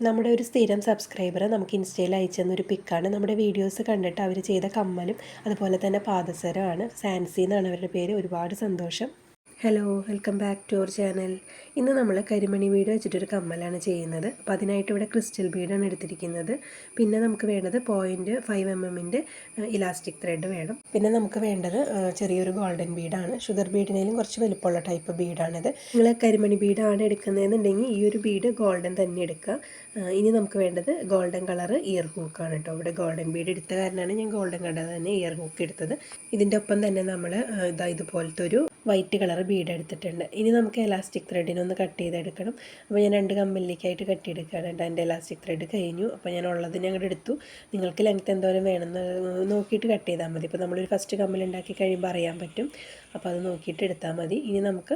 നമ്മുടെ ഒരു സ്ഥിരം സബ്സ്ക്രൈബർ നമുക്ക് ഇൻസ്റ്റയിൽ അയച്ചു തന്നൊരു പിക്കാണ് നമ്മുടെ വീഡിയോസ് കണ്ടിട്ട് അവർ ചെയ്ത കമ്മലും അതുപോലെ തന്നെ പാദസരമാണ് സാൻസി എന്നാണ് അവരുടെ പേര്. ഒരുപാട് സന്തോഷം. Hello welcome back to our channel ഇന്ന് നമ്മൾ കരിമണി ബീഡ് വെച്ചിട്ടൊരു കമ്മലാണ് ചെയ്യുന്നത്. അപ്പോൾ അതിനായിട്ട് ഇവിടെ ക്രിസ്റ്റൽ ബീഡാണ് എടുത്തിരിക്കുന്നത്. പിന്നെ നമുക്ക് വേണ്ടത് പോയിന്റ് ഫൈവ് എം എമ്മിന്റെ ഇലാസ്റ്റിക് ത്രെഡ് വേണം. പിന്നെ നമുക്ക് വേണ്ടത് ചെറിയൊരു ഗോൾഡൻ ബീഡാണ് ഷുഗർ ബീഡിനേലും കുറച്ച് വലുപ്പമുള്ള ടൈപ്പ് ബീഡാണിത് നിങ്ങൾ കരിമണി ബീഡാണ് എടുക്കുന്നതെന്നുണ്ടെങ്കിൽ ഈ ഒരു ബീഡ് ഗോൾഡൻ തന്നെ എടുക്കുക. ഇനി നമുക്ക് വേണ്ടത് ഗോൾഡൻ കളർ ഇയർ ഹൂക്കാണ് കേട്ടോ. ഇവിടെ ഗോൾഡൻ ബീഡ് എടുത്ത കാരണമാണ് ഞാൻ ഗോൾഡൻ കളർ തന്നെ ഇയർ ഹൂക്ക് എടുത്തത്. ഇതിന്റെ ഒപ്പം തന്നെ നമ്മൾ ഇതാ ഇതുപോലത്തെ ഒരു വൈറ്റ് കളർ ബീഡ് എടുത്തിട്ടുണ്ട്. ഇനി നമുക്ക് എലാസ്റ്റിക് ത്രെഡിനൊന്ന് കട്ട് ചെയ്തെടുക്കണം. അപ്പോൾ ഞാൻ രണ്ട് കമ്മലിലേക്കായിട്ട് കട്ട് ചെയ്തെടുക്കുകയാണ് കേട്ടോ. എന്റെ ഇലാസ്റ്റിക് ത്രെഡ് കഴിഞ്ഞു. അപ്പോൾ ഞാൻ ഉള്ളതിന് അങ്ങോട്ട് എടുത്തു. നിങ്ങൾക്ക് ലെങ്ത് എന്തോരം വേണമെന്ന് നോക്കിയിട്ട് കട്ട് ചെയ്താൽ മതി. ഇപ്പോൾ നമ്മളൊരു ഫസ്റ്റ് കമ്മൽ ഉണ്ടാക്കി കഴിയുമ്പോൾ അറിയാൻ പറ്റും. അപ്പോൾ അത് നോക്കിയിട്ട് എടുത്താൽ മതി. ഇനി നമുക്ക്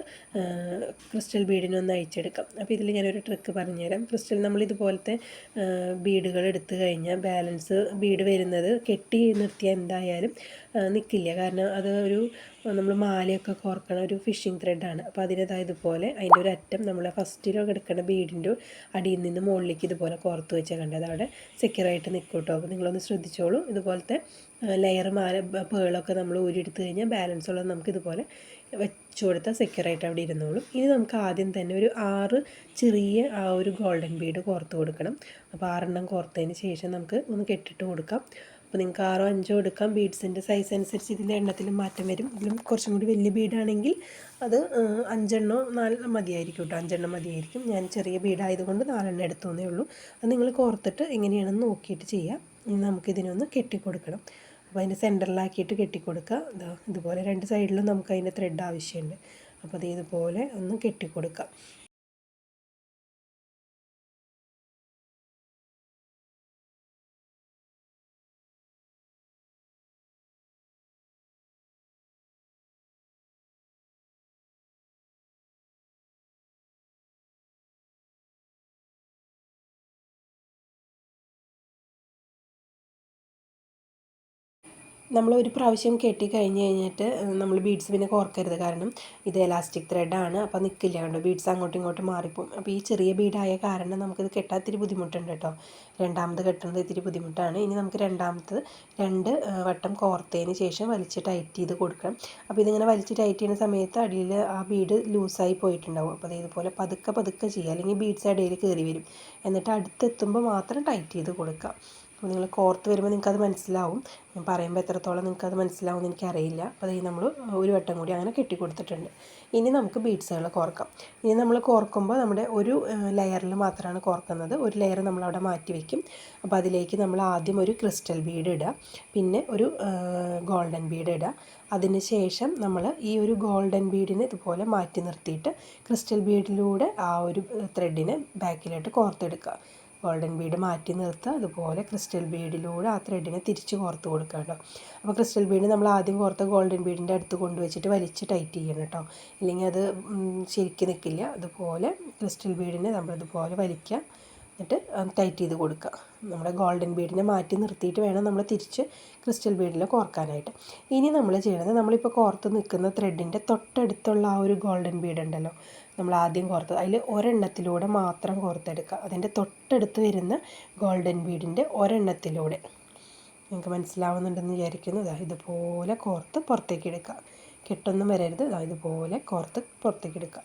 ക്രിസ്റ്റൽ ബീഡിനൊന്ന് അയച്ചെടുക്കാം അപ്പോൾ ഇതിൽ ഞാനൊരു ട്രിക്ക് പറഞ്ഞുതരാം. ക്രിസ്റ്റൽ നമ്മൾ ഇതുപോലത്തെ ബീഡുകൾ എടുത്തു കഴിഞ്ഞാൽ ബാലൻസ് ബീഡ് വരുന്നത് കെട്ടി നിർത്തിയാൽ എന്തായാലും നിൽക്കില്ല. കാരണം അത് ഒരു നമ്മൾ മാലയൊക്കെ കോർക്കണ ഒരു ഫിഷിംഗ് ത്രെഡാണ് അപ്പോൾ അതിനതാ ഇതുപോലെ അതിന്റെ ഒരു അറ്റം നമ്മൾ ഫസ്റ്റിലൊക്കെ എടുക്കുന്ന ബീഡിന്റെ അടിയിൽ നിന്ന് മുകളിലേക്ക് ഇതുപോലെ കോർത്ത് വെച്ചാൽ കണ്ടത് അവിടെ സെക്യൂറായിട്ട് നിൽക്കും കേട്ടോ അപ്പോൾ നിങ്ങളൊന്ന് ശ്രദ്ധിച്ചോളൂ. ഇതുപോലത്തെ ലെയർ മാല പേളൊക്കെ നമ്മൾ ഊരിയെടുത്ത് കഴിഞ്ഞാൽ ബാലൻസ് ഉള്ളത് നമുക്ക് ഇതുപോലെ വെച്ചു കൊടുത്താൽ സെക്യൂറായിട്ട് അവിടെ ഇരുന്നോളും. ഇനി നമുക്ക് ആദ്യം തന്നെ ഒരു ആറ് ചെറിയ ആ ഒരു ഗോൾഡൻ ബീഡ് കോർത്ത് കൊടുക്കണം. അപ്പോൾ ആറെണ്ണം കോർത്തതിന് ശേഷം നമുക്ക് ഒന്ന് കെട്ടിട്ട് കൊടുക്കാം. അപ്പോൾ നിങ്ങൾക്ക് ആറോ അഞ്ചോ എടുക്കാം. ബീഡ്സിന്റെ സൈസ് അനുസരിച്ച് ഇതിന്റെ എണ്ണത്തിലും മാറ്റം വരും. ഇതിലും കുറച്ചും കൂടി വലിയ ബീഡാണെങ്കിൽ അത് അഞ്ചെണ്ണോ നാല് മതിയായിരിക്കും കേട്ടോ അഞ്ചെണ്ണം മതിയായിരിക്കും. ഞാൻ ചെറിയ ബീഡായതുകൊണ്ട് നാലെണ്ണം എടുത്തോന്നേ ഉള്ളൂ. അത് നിങ്ങൾ കോർത്തിട്ട് എങ്ങനെയാണെന്ന് നോക്കിയിട്ട് ചെയ്യാം. ഇനി നമുക്കിതിനൊന്ന് കെട്ടിക്കൊടുക്കണം. അപ്പോൾ അതിന്റെ സെന്ററിലാക്കിയിട്ട് കെട്ടിക്കൊടുക്കുക. ഇതാ ഇതുപോലെ രണ്ട് സൈഡിലും നമുക്ക് അതിന്റെ ത്രെഡ് ആവശ്യമുണ്ട് അപ്പോൾ അത് ഇതുപോലെ ഒന്ന് കെട്ടിക്കൊടുക്കാം. നമ്മൾ ഒരു പ്രാവശ്യം കെട്ടി കഴിഞ്ഞ് കഴിഞ്ഞിട്ട് നമ്മൾ ബീഡ്സ് പിന്നെ കോർക്കരുത്. കാരണം ഇത് എലാസ്റ്റിക് ത്രെഡാണ് അപ്പോൾ നിൽക്കില്ല കണ്ടോ? ബീഡ്സ് അങ്ങോട്ടും ഇങ്ങോട്ടും മാറിപ്പോവും. അപ്പോൾ ഈ ചെറിയ ബീഡായ കാരണം നമുക്കിത് കെട്ടാൻ ഇത്തിരി ബുദ്ധിമുട്ടുണ്ട് കേട്ടോ. രണ്ടാമത് കെട്ടുന്നത് ഇത്തിരി ബുദ്ധിമുട്ടാണ്. ഇനി നമുക്ക് രണ്ടാമത്തത് രണ്ട് വട്ടം കോർത്തതിന് ശേഷം വലിച്ച് ടൈറ്റ് ചെയ്ത് കൊടുക്കണം. അപ്പോൾ ഇതിങ്ങനെ വലിച്ച് ടൈറ്റ് ചെയ്യുന്ന സമയത്ത് അടിയിൽ ആ ബീഡ് ലൂസായി പോയിട്ടുണ്ടാവും. അപ്പോൾ ഇതുപോലെ പതുക്കെ പതുക്കെ ചെയ്യുക. അല്ലെങ്കിൽ ബീഡ്സ് ഇടയിൽ കയറി വരും. എന്നിട്ട് അടുത്തെത്തുമ്പോൾ മാത്രം ടൈറ്റ് ചെയ്ത് കൊടുക്കുക. അപ്പോൾ നിങ്ങൾ കോർത്ത് വരുമ്പോൾ നിങ്ങൾക്കത് മനസ്സിലാവും. ഞാൻ പറയുമ്പോൾ എത്രത്തോളം നിങ്ങൾക്കത് മനസ്സിലാവും എനിക്കറിയില്ല. അപ്പോൾ അത് നമ്മൾ ഒരു വട്ടം കൂടി അങ്ങനെ കെട്ടി കൊടുത്തിട്ടുണ്ട് ഇനി നമുക്ക് ബീഡ്സുകൾ കോർക്കാം ഇനി നമ്മൾ കോർക്കുമ്പോൾ നമ്മുടെ ഒരു ലെയറിൽ മാത്രമാണ് കോർക്കുന്നത്. ഒരു ലെയർ നമ്മൾ അവിടെ മാറ്റി വയ്ക്കും. അപ്പോൾ അതിലേക്ക് നമ്മൾ ആദ്യം ഒരു ക്രിസ്റ്റൽ ബീഡ് ഇടുക. പിന്നെ ഒരു ഗോൾഡൻ ബീഡ് ഇടുക. അതിന് ശേഷം നമ്മൾ ഈ ഒരു ഗോൾഡൻ ബീഡിനെ ഇതുപോലെ മാറ്റി നിർത്തിയിട്ട് ക്രിസ്റ്റൽ ബീഡിലൂടെ ആ ഒരു ത്രെഡിനെ ബാക്കിലോട്ട് കോർത്തെടുക്കുക. ഗോൾഡൻ ബീഡ് മാറ്റി നിർത്തുക അതുപോലെ ക്രിസ്റ്റൽ ബീഡിലൂടെ ആ ത്രെഡിനെ തിരിച്ച് കോർത്ത് കൊടുക്കുക കേട്ടോ. അപ്പോൾ ക്രിസ്റ്റൽ ബീഡ് നമ്മൾ ആദ്യം കോർത്ത ഗോൾഡൻ ബീഡിന്റെ അടുത്ത് കൊണ്ടുവച്ചിട്ട് വലിച്ച് ടൈറ്റ് ചെയ്യണം കേട്ടോ. ഇല്ലെങ്കിൽ അത് ശരിക്കും നിൽക്കില്ല. അതുപോലെ ക്രിസ്റ്റൽ ബീഡിനെ നമ്മളിതുപോലെ വലിക്കുക. എന്നിട്ട് ടൈറ്റ് ചെയ്ത് കൊടുക്കുക. നമ്മുടെ ഗോൾഡൻ ബീഡിനെ മാറ്റി നിർത്തിയിട്ട് വേണം നമ്മൾ തിരിച്ച് ക്രിസ്റ്റൽ ബീഡിൽ കോർക്കാനായിട്ട്. ഇനി നമ്മൾ ചെയ്യണത് നമ്മളിപ്പോൾ കോർത്ത് നിൽക്കുന്ന ത്രെഡിന്റെ തൊട്ടടുത്തുള്ള ആ ഒരു ഗോൾഡൻ ബീഡ് ഉണ്ടല്ലോ നമ്മൾ ആദ്യം കോർത്തത്. അതിൽ ഒരെണ്ണത്തിലൂടെ മാത്രം കോർത്തെടുക്കുക. അതിന്റെ തൊട്ടടുത്ത് വരുന്ന ഗോൾഡൻ ബീഡിന്റെ ഒരെണ്ണത്തിലൂടെ. നിങ്ങൾക്ക് മനസ്സിലാവുന്നുണ്ടെന്ന് വിചാരിക്കുന്നു. ഇതാ ഇതുപോലെ കോർത്ത് പുറത്തേക്ക് എടുക്കുക. കെട്ടൊന്നും വരരുത്. ഇതാ ഇതുപോലെ കോർത്ത് പുറത്തേക്ക് എടുക്കുക.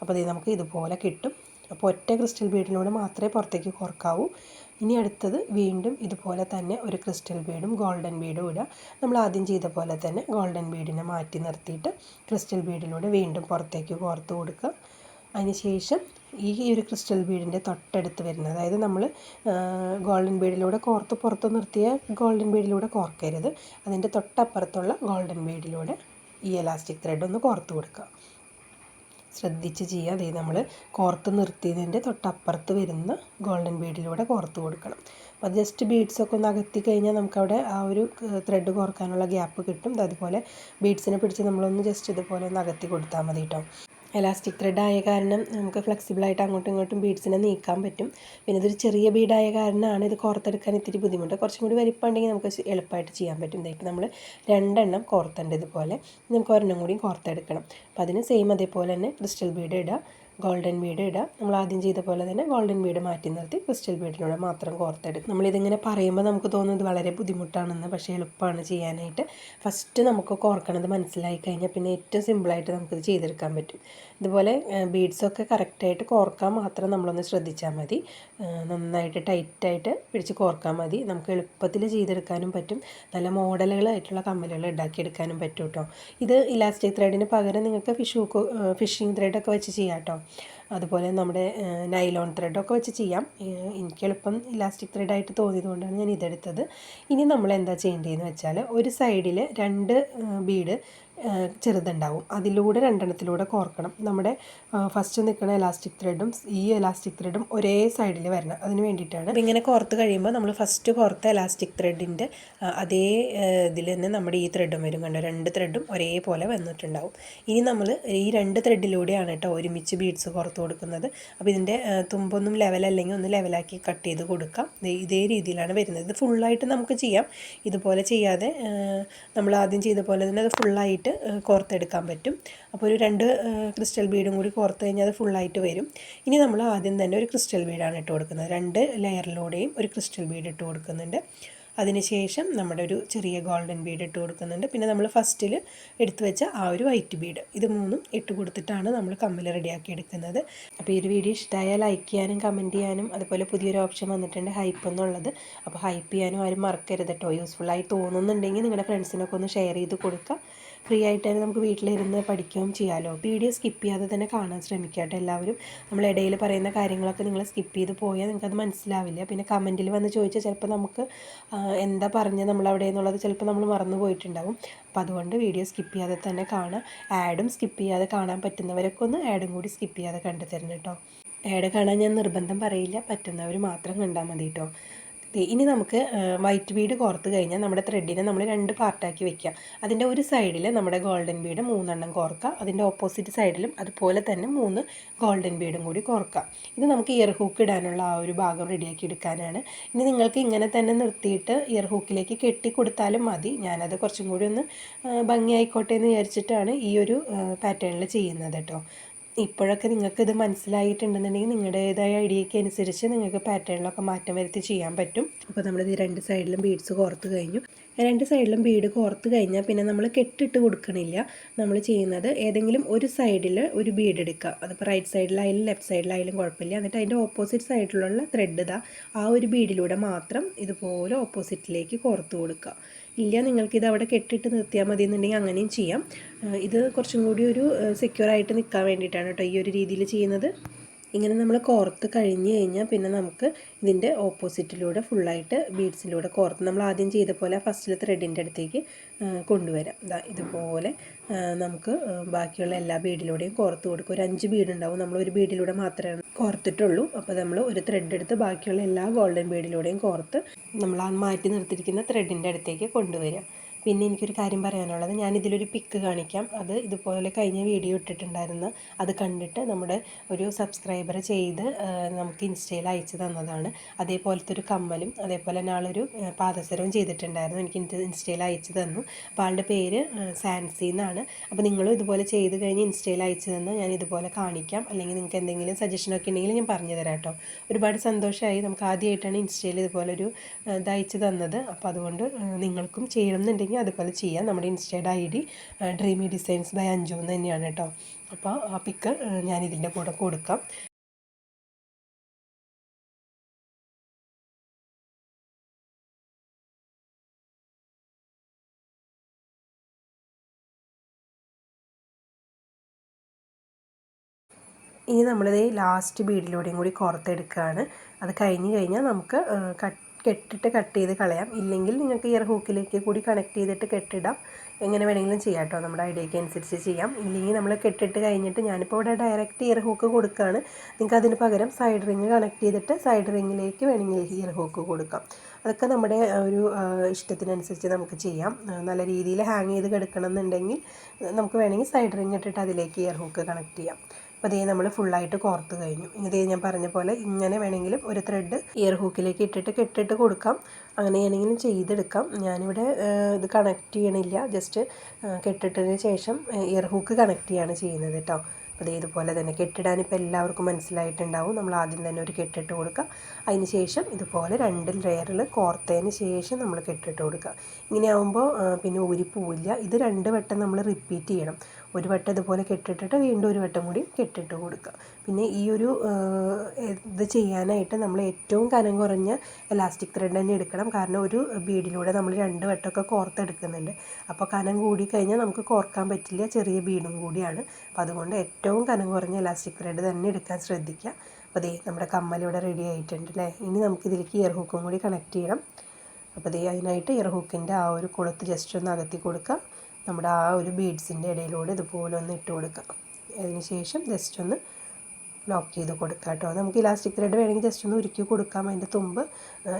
അപ്പോൾ ഇത് നമുക്ക് ഇതുപോലെ കിട്ടും. അപ്പോൾ ഒറ്റ ക്രിസ്റ്റൽ ബീഡിലൂടെ മാത്രമേ പുറത്തേക്ക് കോർക്കാവൂ. ഇനി അടുത്തത് വീണ്ടും ഇതുപോലെ തന്നെ ഒരു ക്രിസ്റ്റൽ ബീഡും ഗോൾഡൻ ബീഡും ഇടുക നമ്മൾ ആദ്യം ചെയ്ത പോലെ തന്നെ ഗോൾഡൻ ബീഡിനെ മാറ്റി നിർത്തിയിട്ട് ക്രിസ്റ്റൽ ബീഡിലൂടെ വീണ്ടും പുറത്തേക്ക് കോർത്ത് കൊടുക്കുക. അതിനുശേഷം ഈ ഒരു ക്രിസ്റ്റൽ ബീഡിന്റെ തൊട്ടടുത്ത് വരുന്നത് അതായത് നമ്മൾ ഗോൾഡൻ ബീഡിലൂടെ കോർത്ത് പുറത്ത് നിർത്തിയ ഗോൾഡൻ ബീഡിലൂടെ കോർക്കരുത്. അതിന്റെ തൊട്ടപ്പുറത്തുള്ള ഗോൾഡൻ ബീഡിലൂടെ ഈ എലാസ്റ്റിക് ത്രെഡ് ഒന്ന് കോർത്ത് കൊടുക്കുക. ശ്രദ്ധിച്ച് ചെയ്യുക. അതേ നമ്മൾ കോർത്ത് നിർത്തിയതിന്റെ തൊട്ടപ്പുറത്ത് വരുന്ന ഗോൾഡൻ ബീഡിലൂടെ കോർത്ത് കൊടുക്കണം. അപ്പോൾ ജസ്റ്റ് ബീഡ്സൊക്കെ ഒന്ന് അകത്തി കഴിഞ്ഞാൽ നമുക്കവിടെ ആ ഒരു ത്രെഡ് കോർക്കാനുള്ള ഗ്യാപ്പ് കിട്ടും. അതുപോലെ ബീഡ്സിനെ പിടിച്ച് നമ്മളൊന്ന് ജസ്റ്റ് ഇതുപോലെ ഒന്ന് അകത്തി കൊടുത്താൽ മതി കേട്ടോ എലാസ്റ്റിക് ആയ കാരണം നമുക്ക് ഫ്ലെക്സിബിളായിട്ട് അങ്ങോട്ടും ഇങ്ങോട്ടും ബീഡ്സിനെ നീക്കാൻ പറ്റും. പിന്നെ ഇതൊരു ചെറിയ ബീഡായ കാരണമാണ് ഇത് കോർത്തെടുക്കാൻ ഇത്തിരി ബുദ്ധിമുട്ട്. കുറച്ചും കൂടി വലിപ്പമുണ്ടെങ്കിൽ നമുക്ക് എളുപ്പമായിട്ട് ചെയ്യാൻ പറ്റും. ഇപ്പം നമ്മൾ രണ്ടെണ്ണം കോർത്തേണ്ട ഇതുപോലെ നമുക്ക് ഒരെണ്ണം കൂടി കോർത്തെടുക്കണം. അപ്പം അതിന് സെയിം അതേപോലെ തന്നെ ക്രിസ്റ്റൽ ബീഡ് ഇടുക ഗോൾഡൻ ബീഡ് ഇടാം. നമ്മൾ ആദ്യം ചെയ്ത പോലെ തന്നെ ഗോൾഡൻ ബീഡ് മാറ്റി നിർത്തി ക്രിസ്റ്റൽ ബീഡിലൂടെ മാത്രം കോർത്തെടുക്കും. നമ്മളിതിങ്ങനെ പറയുമ്പോൾ നമുക്ക് തോന്നുന്നത് വളരെ ബുദ്ധിമുട്ടാണെന്ന് പക്ഷേ എളുപ്പമാണ് ചെയ്യാനായിട്ട്. ഫസ്റ്റ് നമുക്ക് കോർക്കണത് മനസ്സിലായി കഴിഞ്ഞാൽ പിന്നെ ഏറ്റവും സിമ്പിളായിട്ട് നമുക്കിത് ചെയ്തെടുക്കാൻ പറ്റും. ഇതുപോലെ ബീഡ്സൊക്കെ കറക്റ്റായിട്ട് കോർക്കാൻ മാത്രം നമ്മളൊന്ന് ശ്രദ്ധിച്ചാൽ മതി. നന്നായിട്ട് ടൈറ്റായിട്ട് പിടിച്ച് കോർക്കാൻ മതി. നമുക്ക് എളുപ്പത്തിൽ ചെയ്തെടുക്കാനും പറ്റും. നല്ല മോഡലുകളായിട്ടുള്ള കമ്മലുകൾ ഉണ്ടാക്കിയെടുക്കാനും പറ്റും കേട്ടോ. ഇത് ഇലാസ്റ്റിക് ത്രെഡിന് പകരം നിങ്ങൾക്ക് ഫിഷ് ഫിഷിംഗ് ത്രെഡൊക്കെ വെച്ച് ചെയ്യാം കേട്ടോ. അതുപോലെ നമ്മുടെ നൈലോൺ ത്രെഡൊക്കെ വെച്ച് ചെയ്യാം. എനിക്ക് എളുപ്പം ഇലാസ്റ്റിക് ത്രെഡായിട്ട് തോന്നിയതുകൊണ്ടാണ് ഞാൻ ഇതെടുത്തത്. ഇനി നമ്മൾ എന്താ ചെയ്യേണ്ടതെന്ന് വെച്ചാൽ ഒരു സൈഡിൽ രണ്ട് ബീഡ് ചെറുതുണ്ടാവും. അതിലൂടെ രണ്ടെണ്ണത്തിലൂടെ കോർക്കണം. നമ്മുടെ ഫസ്റ്റ് നിൽക്കുന്ന എലാസ്റ്റിക് ത്രെഡും ഈ എലാസ്റ്റിക് ത്രെഡും ഒരേ സൈഡിൽ വരണം. അതിന് വേണ്ടിയിട്ടാണ് ഇങ്ങനെ കോർത്ത് കഴിയുമ്പോൾ നമ്മൾ ഫസ്റ്റ് കോർത്ത എലാസ്റ്റിക് ത്രെഡിന്റെ അതേ ഇതിൽ തന്നെ നമ്മുടെ ഈ ത്രെഡും വരും കണ്ടോ? രണ്ട് ത്രെഡും ഒരേപോലെ വന്നിട്ടുണ്ടാവും. ഇനി നമ്മൾ ഈ രണ്ട് ത്രെഡിലൂടെയാണ് കേട്ടോ ഒരുമിച്ച് ബീഡ്സ് കോർത്ത് കൊടുക്കുന്നത്. അപ്പോൾ ഇതിന്റെ തുമ്പൊന്നും ലെവലല്ലെങ്കിൽ ഒന്ന് ലെവലാക്കി കട്ട് ചെയ്ത് കൊടുക്കാം. ഇതേ രീതിയിലാണ് വരുന്നത്. ഇത് ഫുള്ളായിട്ട് നമുക്ക് ചെയ്യാം. ഇതുപോലെ ചെയ്യാതെ നമ്മൾ ആദ്യം ചെയ്ത പോലെ തന്നെ അത് ഫുള്ളായിട്ട് കോർത്തെടുക്കാൻ പറ്റും. അപ്പോൾ ഒരു രണ്ട് ക്രിസ്റ്റൽ ബീഡും കൂടി കോർത്ത് കഴിഞ്ഞാൽ അത് ഫുള്ളായിട്ട് വരും. ഇനി നമ്മൾ ആദ്യം തന്നെ ഒരു ക്രിസ്റ്റൽ ബീഡാണ് ഇട്ട് കൊടുക്കുന്നത്. രണ്ട് ലെയറിലൂടെയും ഒരു ക്രിസ്റ്റൽ ബീഡ് ഇട്ട് കൊടുക്കുന്നുണ്ട്. അതിനുശേഷം നമ്മുടെ ഒരു ചെറിയ ഗോൾഡൻ ബീഡ് ഇട്ട് കൊടുക്കുന്നുണ്ട്. പിന്നെ നമ്മൾ ഫസ്റ്റിൽ എടുത്തു വെച്ച ആ ഒരു വൈറ്റ് ബീഡ്. ഇത് മൂന്നും ഇട്ട് കൊടുത്തിട്ടാണ് നമ്മൾ കമ്മൽ റെഡിയാക്കി എടുക്കുന്നത്. അപ്പോൾ ഈ ഒരു വീഡിയോ ഇഷ്ടമായാൽ ലൈക്ക് ചെയ്യാനും കമന്റ് ചെയ്യാനും അതുപോലെ പുതിയൊരു ഓപ്ഷൻ വന്നിട്ടുണ്ട് ഹൈപ്പ് എന്നുള്ളത്. അപ്പോൾ ഹൈപ്പ് ചെയ്യാനും ആരും മറക്കരുത് കേട്ടോ. യൂസ്ഫുള്ളായി തോന്നുന്നുണ്ടെങ്കിൽ നിങ്ങളുടെ ഫ്രണ്ട്സിനൊക്കെ ഒന്ന് ഷെയർ ചെയ്ത് കൊടുക്കുക. ഫ്രീ ആയിട്ട് തന്നെ നമുക്ക് വീട്ടിലിരുന്ന് പഠിക്കുകയും ചെയ്യാമല്ലോ വീഡിയോ സ്കിപ്പ് ചെയ്യാതെ തന്നെ കാണാൻ ശ്രമിക്കുക കേട്ടോ എല്ലാവരും. നമ്മൾ ഇടയിൽ പറയുന്ന കാര്യങ്ങളൊക്കെ നിങ്ങൾ സ്കിപ്പ് ചെയ്ത് പോയാൽ നിങ്ങൾക്കത് മനസ്സിലാവില്ല. പിന്നെ കമന്റിൽ വന്ന് ചോദിച്ചാൽ ചിലപ്പോൾ നമുക്ക് എന്താ പറഞ്ഞത് നമ്മൾ അവിടെ എന്നുള്ളത് ചിലപ്പോൾ നമ്മൾ മറന്നു പോയിട്ടുണ്ടാവും. അപ്പോൾ അതുകൊണ്ട് വീഡിയോ സ്കിപ്പ് ചെയ്യാതെ തന്നെ കാണാം ആഡും സ്കിപ്പ് ചെയ്യാതെ കാണാൻ പറ്റുന്നവരൊക്കെ ഒന്ന് ആഡും കൂടി സ്കിപ്പ് ചെയ്യാതെ കണ്ടു തരണം കേട്ടോ. ആഡ് കാണാൻ ഞാൻ നിർബന്ധം പറയില്ല. പറ്റുന്നവർ മാത്രം കണ്ടാൽ മതി കേട്ടോ. ഇനി നമുക്ക് വൈറ്റ് ബീഡ് കോർത്ത് കഴിഞ്ഞാൽ നമ്മുടെ ത്രെഡിനെ നമ്മൾ രണ്ട് പാർട്ടാക്കി വെക്കുക. അതിന്റെ ഒരു സൈഡിൽ നമ്മുടെ ഗോൾഡൻ ബീഡ് മൂന്നെണ്ണം കോർക്കുക. അതിന്റെ ഓപ്പോസിറ്റ് സൈഡിലും അതുപോലെ തന്നെ മൂന്ന് ഗോൾഡൻ ബീഡും കൂടി കോർക്കുക. ഇത് നമുക്ക് ഇയർ ഹൂക്ക് ഇടാനുള്ള ആ ഒരു ഭാഗം റെഡിയാക്കി എടുക്കാനാണ്. ഇനി നിങ്ങൾക്ക് ഇങ്ങനെ തന്നെ നിർത്തിയിട്ട് ഇയർ ഹൂക്കിലേക്ക് കെട്ടി കൊടുത്താലും മതി. ഞാനത് കുറച്ചും കൂടി ഒന്ന് ഭംഗിയായിക്കോട്ടെ എന്ന് വിചാരിച്ചിട്ടാണ് ഈ ഒരു പാറ്റേണിൽ ചെയ്യുന്നത് കേട്ടോ ഇപ്പോഴൊക്കെ നിങ്ങൾക്ക് ഇത് മനസ്സിലായിട്ടുണ്ടെന്നുണ്ടെങ്കിൽ നിങ്ങളുടേതായ ഐഡിയയ്ക്ക് അനുസരിച്ച് നിങ്ങൾക്ക് പാറ്റേണിലൊക്കെ മാറ്റം വരുത്തി ചെയ്യാൻ പറ്റും. അപ്പോൾ നമ്മളിത് രണ്ട് സൈഡിലും ബീഡ്സ് കോർത്ത് കഴിഞ്ഞു. രണ്ട് സൈഡിലും ബീഡ് കോർത്ത് കഴിഞ്ഞാൽ പിന്നെ നമ്മൾ കെട്ടിട്ട് കൊടുക്കണില്ല. നമ്മൾ ചെയ്യുന്നത് ഏതെങ്കിലും ഒരു സൈഡിൽ ഒരു ബീഡ് എടുക്കുക. അതിപ്പോൾ റൈറ്റ് സൈഡിലായാലും ലെഫ്റ്റ് സൈഡിലായാലും കുഴപ്പമില്ല. എന്നിട്ട് അതിന്റെ ഓപ്പോസിറ്റ് സൈഡിലുള്ള ത്രെഡ് ഇതാ ആ ഒരു ബീഡിലൂടെ മാത്രം ഇതുപോലെ ഓപ്പോസിറ്റിലേക്ക് കോർത്ത് കൊടുക്കുക. ഇല്ല നിങ്ങൾക്കിത് അവിടെ കെട്ടിട്ട് നിർത്തിയാൽ മതി എന്നുണ്ടെങ്കിൽ അങ്ങനെയും ചെയ്യാം. ഇത് കുറച്ചും കൂടി ഒരു സെക്യൂർ ആയിട്ട് നിൽക്കാൻ വേണ്ടിയിട്ടാണ് കേട്ടോ ഈ ഒരു രീതിയിൽ ചെയ്യുന്നത്. ഇങ്ങനെ നമ്മൾ കോർത്ത് കഴിഞ്ഞ് കഴിഞ്ഞാൽ പിന്നെ നമുക്ക് ഇതിന്റെ ഓപ്പോസിറ്റിലൂടെ ഫുള്ളായിട്ട് ബീഡ്സിലൂടെ കോർത്ത് നമ്മൾ ആദ്യം ചെയ്ത പോലെ ഫസ്റ്റിലെ ത്രെഡിന്റെ അടുത്തേക്ക് കൊണ്ടുവരാം. ഇതാ ഇതുപോലെ നമുക്ക് ബാക്കിയുള്ള എല്ലാ ബീഡിലൂടെയും കോർത്ത് കൊടുക്കും. ഒരു അഞ്ച് ബീഡ് ഉണ്ടാവും നമ്മൾ ഒരു ബീഡിലൂടെ മാത്രമേ കോർത്തിട്ടുള്ളൂ. അപ്പോൾ നമ്മൾ ഒരു ത്രെഡ് എടുത്ത് ബാക്കിയുള്ള എല്ലാ ഗോൾഡൻ ബീഡിലൂടെയും കോർത്ത് നമ്മൾ ആ മാറ്റി നിർത്തിയിരിക്കുന്ന ത്രെഡിന്റെ അടുത്തേക്ക് കൊണ്ടുവരാം. പിന്നെ എനിക്കൊരു കാര്യം പറയാനുള്ളത്. ഞാൻ ഇതിലൊരു പിക്ക് കാണിക്കാം. അത് ഇതുപോലെ കഴിഞ്ഞ വീഡിയോ ഇട്ടിട്ടുണ്ടായിരുന്നു. അത് കണ്ടിട്ട് നമ്മുടെ ഒരു സബ്സ്ക്രൈബർ ചെയ്ത് നമുക്ക് ഇൻസ്റ്റയിൽ അയച്ചു തന്നതാണ്. അതേപോലത്തെ ഒരു കമ്മലും അതേപോലെ തന്നെ ആളൊരു പാദസരവും ചെയ്തിട്ടുണ്ടായിരുന്നു. എനിക്ക് ഇൻസ്റ്റയിൽ അയച്ചു തന്നു. അപ്പോൾ ആളുടെ പേര് സാൻസി എന്നാണ്. അപ്പോൾ നിങ്ങളും ഇതുപോലെ ചെയ്ത് കഴിഞ്ഞ് ഇൻസ്റ്റയിൽ അയച്ചു തന്നു ഞാൻ ഇതുപോലെ കാണിക്കാം. അല്ലെങ്കിൽ നിങ്ങൾക്ക് എന്തെങ്കിലും സജഷനൊക്കെ ഉണ്ടെങ്കിൽ ഞാൻ പറഞ്ഞു തരാം കേട്ടോ. ഒരുപാട് സന്തോഷമായി നമുക്ക് ആദ്യമായിട്ടാണ് ഇൻസ്റ്റയിൽ ഇതുപോലൊരു ഇത് അയച്ചു തന്നത്. അപ്പോൾ അതുകൊണ്ട് നിങ്ങൾക്കും ചെയ്യണമെന്നുണ്ടെങ്കിൽ ഉണ്ടെങ്കിൽ അതുപോലെ ചെയ്യാം. നമ്മുടെ ഇൻസ്റ്റയുടെ I D dreamy designs by Anju എന്ന് തന്നെയാണ് കേട്ടോ. അപ്പോൾ ആ പിക്ക് ഞാൻ ഇതിന്റെ കൂടെ കൊടുക്കാം. ഇനി നമ്മളിത് ലാസ്റ്റ് ബീഡിലൂടെയും കൂടി കോർത്തെടുക്കുകയാണ്. അത് കഴിഞ്ഞ് കഴിഞ്ഞാൽ നമുക്ക് കട്ട് കെട്ടിട്ട് കട്ട് ചെയ്ത് കളയാം. ഇല്ലെങ്കിൽ നിങ്ങൾക്ക് ഇയർ ഹൂക്കിലേക്ക് കൂടി കണക്ട് ചെയ്തിട്ട് കെട്ടിടാം. എങ്ങനെ വേണമെങ്കിലും ചെയ്യാം കേട്ടോ നമ്മുടെ ഐഡിയയ്ക്ക് അനുസരിച്ച് ചെയ്യാം. ഇല്ലെങ്കിൽ നമ്മൾ കെട്ടിട്ട് കഴിഞ്ഞിട്ട് ഞാനിപ്പോൾ ഇവിടെ ഡയറക്റ്റ് ഇയർ ഹൂക്ക് കൊടുക്കുകയാണ് നിങ്ങൾക്ക് അതിന് പകരം സൈഡ് റിങ് കണക്ട് ചെയ്തിട്ട് സൈഡ് റിങ്ങിലേക്ക് വേണമെങ്കിൽ ഇയർ ഹൂക്ക് കൊടുക്കാം. അതൊക്കെ നമ്മുടെ ഒരു ഇഷ്ടത്തിനനുസരിച്ച് നമുക്ക് ചെയ്യാം. നല്ല രീതിയിൽ ഹാങ് ചെയ്ത് കിടക്കണം എന്നുണ്ടെങ്കിൽ നമുക്ക് വേണമെങ്കിൽ സൈഡ് റിങ് ഇട്ടിട്ട് അതിലേക്ക് ഇയർ ഹൂക്ക് കണക്ട് ചെയ്യാം. അപ്പോൾ ഇതേ നമ്മൾ ഫുള്ളായിട്ട് കോർത്ത് കഴിഞ്ഞു. ഇതേ ഞാൻ പറഞ്ഞ പോലെ ഇങ്ങനെ വേണമെങ്കിലും ഒരു ത്രെഡ് ഇയർ ഹൂക്കിലേക്ക് ഇട്ടിട്ട് കെട്ടിട്ട് കൊടുക്കാം. അങ്ങനെ വേണമെങ്കിലും ചെയ്തെടുക്കാം. ഞാനിവിടെ ഇത് കണക്ട് ചെയ്യണില്ല. ജസ്റ്റ് കെട്ടിട്ടതിന് ശേഷം ഇയർ ഹൂക്ക് കണക്ട് ചെയ്യാണ് ചെയ്യുന്നത് കേട്ടോ അപ്പോൾ ഇതുപോലെ തന്നെ കെട്ടിടാൻ ഇപ്പോൾ എല്ലാവർക്കും മനസ്സിലായിട്ടുണ്ടാവും. നമ്മൾ ആദ്യം തന്നെ ഒരു കെട്ടിട്ട് കൊടുക്കുക അതിന് ശേഷം ഇതുപോലെ രണ്ട് ലെയറിൽ കോർത്തതിന് ശേഷം നമ്മൾ കെട്ടിട്ട് കൊടുക്കുക ഇങ്ങനെ പിന്നെ ഊരിപ്പോവില്ല. ഇത് രണ്ട് വട്ടം നമ്മൾ റിപ്പീറ്റ് ചെയ്യണം. ഒരു വട്ടം ഇതുപോലെ കെട്ടിട്ടിട്ട് വീണ്ടും ഒരു വട്ടം കൂടി കെട്ടിട്ട് കൊടുക്കുക. പിന്നെ ഈ ഒരു ഇത് ചെയ്യാനായിട്ട് നമ്മൾ ഏറ്റവും കനം കുറഞ്ഞ എലാസ്റ്റിക് ത്രെഡ് തന്നെ എടുക്കണം. കാരണം ഒരു ബീഡിലൂടെ നമ്മൾ രണ്ട് വട്ടമൊക്കെ കോർത്തെടുക്കുന്നുണ്ട് അപ്പോൾ കനം കൂടി കഴിഞ്ഞാൽ നമുക്ക് കോർക്കാൻ പറ്റില്ല. ചെറിയ ബീഡും കൂടിയാണ്. അപ്പോൾ അതുകൊണ്ട് ഏറ്റവും കനം കുറഞ്ഞ എലാസ്റ്റിക് ത്രെഡ് തന്നെ എടുക്കാൻ ശ്രദ്ധിക്കുക. അപ്പോൾ ദേ നമ്മുടെ കമ്മൽ ഇവിടെ റെഡി ആയിട്ടുണ്ട് അല്ലേ? ഇനി നമുക്കിതിലേക്ക് ഇയർ ഹൂക്കും കൂടി കണക്ട് ചെയ്യണം. അപ്പോൾ ദേ അതിനായിട്ട് ഇയർ ഹൂക്കിന്റെ ആ ഒരു കുളത്ത് ജസ്റ്റ് ഒന്ന് അകത്തി കൊടുക്കുക. നമ്മുടെ ആ ഒരു ബീഡ്സിന്റെ ഇടയിലൂടെ ഇതുപോലെ ഒന്ന് ഇട്ട് കൊടുക്കുക അതിന് ശേഷം ജസ്റ്റ് ഒന്ന് ലോക്ക് ചെയ്ത് കൊടുക്കുക കേട്ടോ. നമുക്ക് ഇലാസ്റ്റിക് ത്രെഡ് വേണമെങ്കിൽ ജസ്റ്റ് ഒന്ന് ഉരുക്കി കൊടുക്കാം. അതിന്റെ തുമ്പ്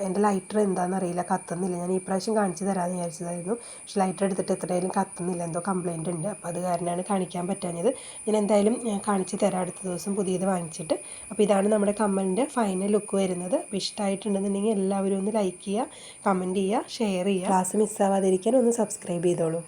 എന്റെ ലൈറ്റർ എന്താണെന്ന് അറിയില്ല കത്തുന്നില്ല. ഞാൻ ഈ പ്രാവശ്യം കാണിച്ചു തരാമെന്ന് വിചാരിച്ചതായിരുന്നു. പക്ഷേ ലൈറ്റർ എടുത്തിട്ട് എത്രയായാലും കത്തുന്നില്ല. എന്തോ കംപ്ലയിന്റ് ഉണ്ട്. അപ്പോൾ അത് കാരണമാണ് കാണിക്കാൻ പറ്റാഞ്ഞത്. ഞാൻ എന്തായാലും കാണിച്ചു തരാം. അടുത്ത ദിവസം പുതിയത് വാങ്ങിച്ചിട്ട്. അപ്പോൾ ഇതാണ് നമ്മുടെ കമ്മലിന്റെ ഫൈനൽ ലുക്ക് വരുന്നത്. അപ്പോൾ ഇഷ്ടമായിട്ടുണ്ടെന്നുണ്ടെങ്കിൽ എല്ലാവരും ഒന്ന് ലൈക്ക് ചെയ്യുക കമന്റ് ചെയ്യുക ഷെയർ ചെയ്യുക. ക്ലാസ് മിസ്സാവാതിരിക്കാൻ ഒന്ന് സബ്സ്ക്രൈബ് ചെയ്തോളൂ.